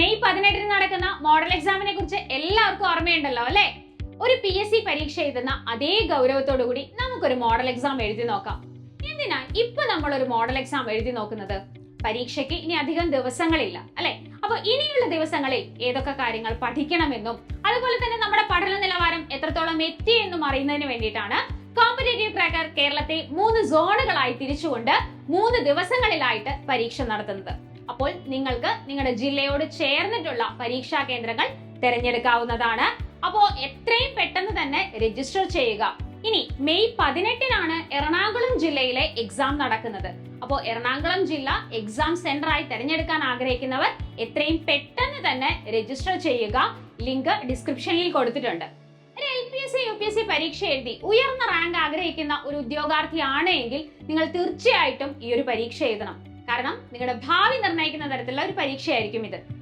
May പതിനെട്ടിന് നടക്കുന്ന model എക്സാമിനെ കുറിച്ച് എല്ലാവർക്കും ഓർമ്മയുണ്ടല്ലോ അല്ലെ? ഒരു പി എസ് സി പരീക്ഷ എഴുതുന്ന അതേ ഗൗരവത്തോടു കൂടി നമുക്കൊരു മോഡൽ എക്സാം എഴുതി നോക്കാം. എന്തിനാ ഇപ്പൊ നമ്മൾ ഒരു മോഡൽ എക്സാം എഴുതി നോക്കുന്നത്? പരീക്ഷയ്ക്ക് ഇനി അധികം ദിവസങ്ങളില്ല അല്ലെ? അപ്പൊ ഇനിയുള്ള ദിവസങ്ങളിൽ ഏതൊക്കെ കാര്യങ്ങൾ പഠിക്കണമെന്നും അതുപോലെ തന്നെ നമ്മുടെ പഠന നിലവാരം എത്രത്തോളം എത്തി എന്നും അറിയുന്നതിന് വേണ്ടിയിട്ടാണ് കോമ്പറ്റേറ്റീവ് ക്രാക്കർ കേരളത്തെ മൂന്ന് സോണുകളായി തിരിച്ചുകൊണ്ട് മൂന്ന് ദിവസങ്ങളിലായിട്ട് പരീക്ഷ നടത്തുന്നത്. അപ്പോൾ നിങ്ങൾക്ക് നിങ്ങളുടെ ജില്ലയോട് ചേർന്നിട്ടുള്ള പരീക്ഷാ കേന്ദ്രങ്ങൾ തിരഞ്ഞെടുക്കാവുന്നതാണ്. അപ്പോൾ എത്രയും പെട്ടെന്ന് തന്നെ രജിസ്റ്റർ ചെയ്യുക. ഇനി മെയ് പതിനെട്ടിനാണ് എറണാകുളം ജില്ലയിലെ എക്സാം നടക്കുന്നത്. അപ്പോൾ എറണാകുളം ജില്ല എക്സാം സെന്റർ ആയി തിരഞ്ഞെടുക്കാൻ ആഗ്രഹിക്കുന്നവർ എത്രയും പെട്ടെന്ന് തന്നെ രജിസ്റ്റർ ചെയ്യുക. ലിങ്ക് ഡിസ്ക്രിപ്ഷനിൽ കൊടുത്തിട്ടുണ്ട്. L P S C U P S C പരീക്ഷ എഴുതി ഉയർന്ന റാങ്ക് ആഗ്രഹിക്കുന്ന ഒരു ഉദ്യോഗാർത്ഥിയാണ് എങ്കിൽ നിങ്ങൾ തീർച്ചയായിട്ടും ഈ ഒരു പരീക്ഷ എഴുതണം. കാരണം നിങ്ങളുടെ ഭാവി നിർണയിക്കുന്ന തരത്തിലുള്ള ഒരു പരീക്ഷയായിരിക്കും ഇത്.